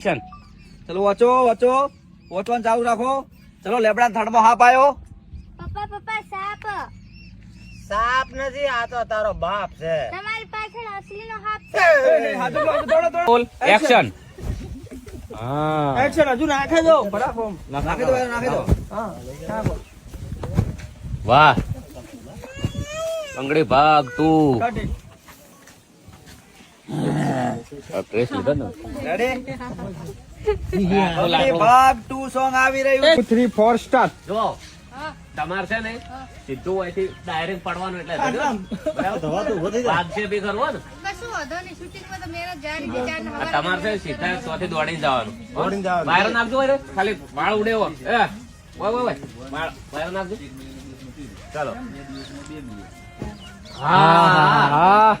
Action ચલો વાંચો વાંચો. વાંચવાનું ચાલુ રાખો. ચલો લેબડા થડમાં હાપ આવ્યો પપ્પા પપ્પા સાપ. સાપ નથી આ તો તારો બાપ છે. તમારી પાછળ અસલીનો હાપ છે. દોડો, દોડો, એક્શન હા. એક્શન હજુ નાખે દો. બરાબર. નાખે દો નાખે દો હા વાહ બંગડી ભાગ તું પ્રેસ લીધો ને. રેડી ભાગ ટુ સોંગ આવી રહ્યું. થ્રી ફોર સ્ટાર્ટ જો તમાર છે ને સીધું અહીંથી ડાયરેક્ટ પડવાનું એટલે વાગશે બી હો. ને તમારે છે સીધા ત્યાંથી દોડીને જવાનું. બહાર નાખજો હોય ખાલી વાળ ઉડેવો એ બહાર નાખજો. ચાલો. હા.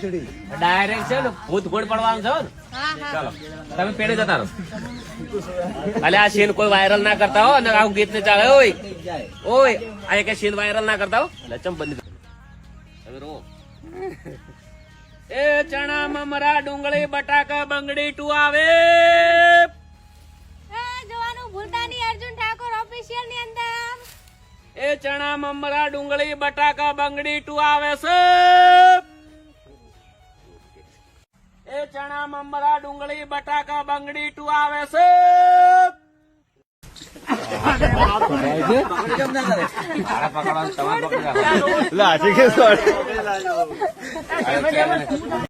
ડાયરેક્ટ છે ને ભૂત ગોળ પડવાનું છે ને. હા હા. ચાલો તમે પેડે જતા રહો. એટલે આ સીન કોઈ વાયરલ ના કરતા હો અને આવું ગીત ને ચાલે. ઓય ઓય આ એક સીન વાયરલ ના કરતા હો. લચમ બંધ તમે રો એ ચણા મમરા ડુંગળી બટાકા બંગડી ટુ આવે. એ જોવાનું ભૂલતા નહીં અર્જુન ઠાકોર ઓફિશિયલની અંદર. એ ચણા મમરા ડુંગળી બટાકા બંગડી ટુ આવે છે. ચણા મમરા ડુંગળી બટાકા બંગડી ટુ આવે છે. લાજી કે